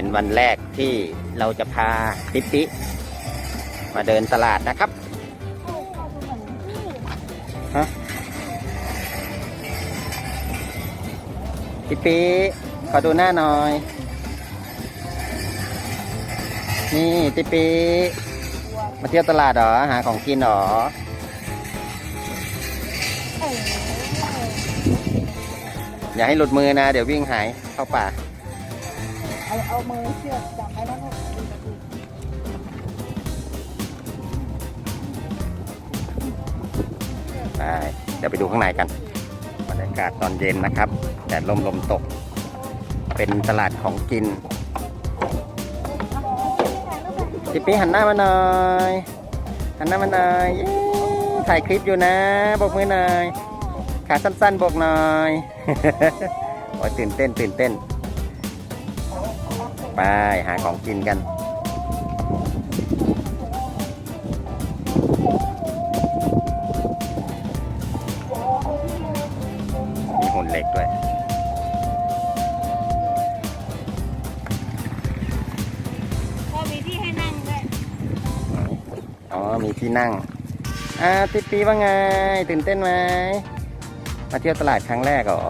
เป็นวันแรกที่เราจะพาปิ๊ปิมาเดินตลาดนะครับฮะปิ๊ปิขอดูหน้าหน่อย นี่ปิ๊ปปิมาเที่ยวตลาดเหรอ หาของกินเหรออย่าให้หลุดมือนะ เดี๋ยววิ่งหายเข้าป่า เอาเอามือเชือกจับไว้แล้วก็ดึงกระดูกไปเดี๋ยวไปดูข้างในกันบรรยากาศตอนเย็นนะครับแดดลมลมตก เป็นตลาดของกินพี่ปีหันหน้ามาหน่อยหันหน้ามาหน่อยเย้ถ่ายคลิปอยู่นะบกมือหน่อยขาสั้นๆบกหน่อยโอ้ยตื่นเต้นตื่นเต้น ไปหาของกินกัน มีหุ่นเหล็กด้วยพอมีที่ให้นั่งด้วยอ๋อ มีที่นั่ง อ่าติปีว่าไง ตื่นเต้นไหม มาเที่ยวตลาดครั้งแรกเหรอ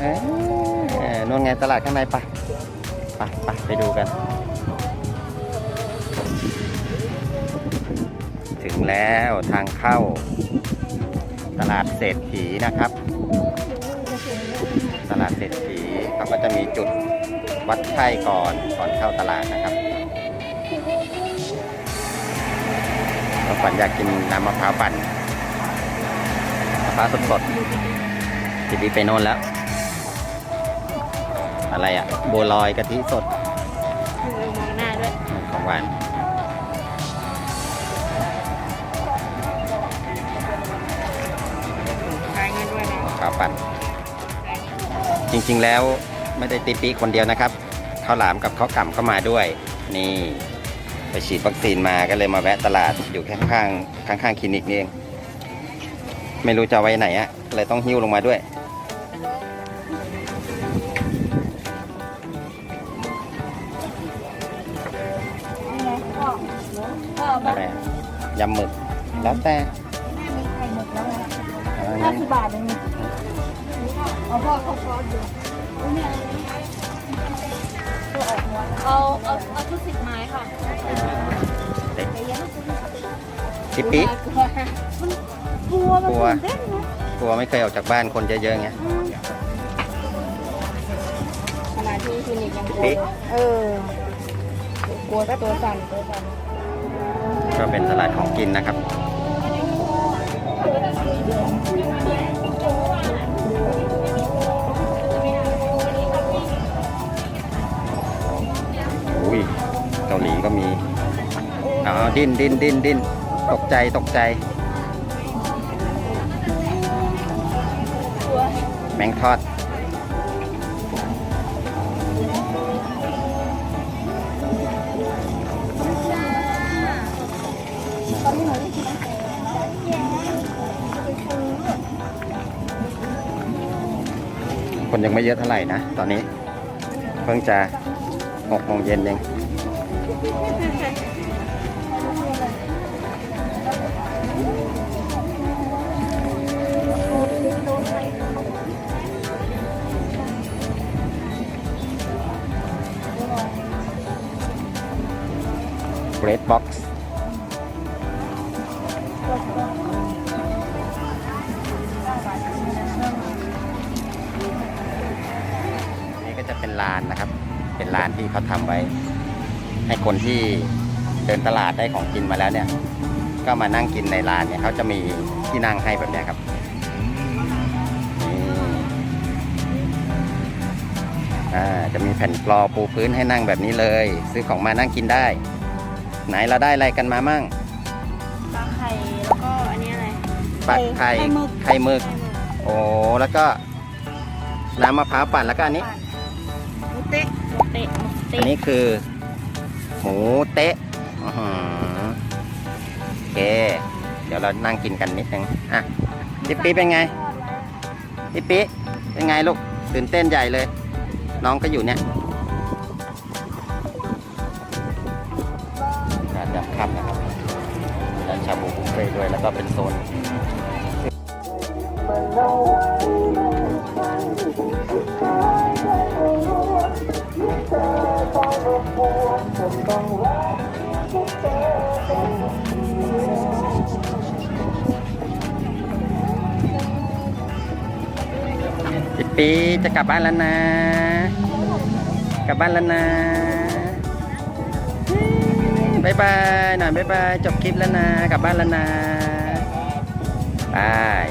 เอ้ยนู่นไงตลาดข้างในไปะไปไปไปดูกัน ถึงแล้วทางเข้า ตลาดเศรษฐีนะครับ ตลาดเศรษฐีเขาก็จะมีจุดวัดไข้ก่อนก่อนเข้าตลาดนะครับก็ฝันอยากกินน้ำมะพร้าวปั่นมะพร้าวสดๆทีนี้ไปโน่นแล้ว อะไรอะ่ะบัวลอยกะทิสดมือมองหน้าด้วยของหวานขายเงินด้วยนะมะพร้าวปั่นจริงๆแล้วไม่ได้ติดปีคนเดียวนะครับข้าวหลามกับข้าวกล่ำเข้ามาด้วย นี่ไปฉีดวัคซีนมาก็เลยมาแวะตลาดอยู่ข้างๆข้างๆคลินิกนี่เอง ไม่รู้จะเอาไว้ไหนอะเลยต้องหิ้วลงมาด้วย อแบอะบไรอะยำหมึก แล้วแต่แม่มีไข่หมดแล้วนะเอาห้างั้นสิบบาทเองนี่เอาพ่อเขาซอสอยู่เนี่ยตัวออกหัวเอาเอาเอาทุกสิบไม้ค่ะทิปปี้กลัวมันกลัวตื่นเต้นนะกลัวไม่เคยออกจากบ้านคนเยอะๆไงขนาดที่คลินิกยังกลัวปิ๊กเลยเออกลัวก็ตัวสั่นตัวสั่น ก็เป็นตลาดของกินนะครับ อุ้ยเกาหลีก็มีอ๋อดิ้นดิ้นดิ้นดิ้นตกใจตกใจ แมงทอด คนยังไม่เยอะเท่าไหร่นะ ตอนนี้ เพิ่งจะหกโมงเย็นเอง Great Box นี่ก็ จะเป็นลานนะครับ เป็นลานที่เขาทำไว้ ให้คนที่เดินตลาดได้ของกินมาแล้วเนี่ย ก็มานั่งกินในลานเนี่ยเขาจะมีที่นั่งให้แบบเนี้ยครับนี่อ่าจะมีแผ่นกรอปูพื้นให้นั่งแบบนี้เลย ซื้อของมานั่งกินได้ ไหนเราได้อะไรกันมามั่งปลาไข่แล้วก็อันนี้อะไรปักไข่ไข่หมึก โอ้แล้วก็น้ำมะพร้าวปั่นแล้วก็อันนี้หมู เต๊ะเตะอันนี้คือหมูเตะโอเค เดี๋ยวเรานั่งกินกันนิดนึงอะปิ๊ปปี้เป็นไงปิ๊ปปี้เป็นไงลูกตื่นเต้นใหญ่เลย น้องก็อยู่เนี่ยการยำค่ำนะครับร้านชาบูบุฟเฟ่ด้วยแล้วก็เป็นโซน ปีจะกลับบ้านแล้วนะ กลับบ้านแล้วนะบายบายหน่อยบายบายจบคลิปแล้วนะ กลับบ้านแล้วนะบาย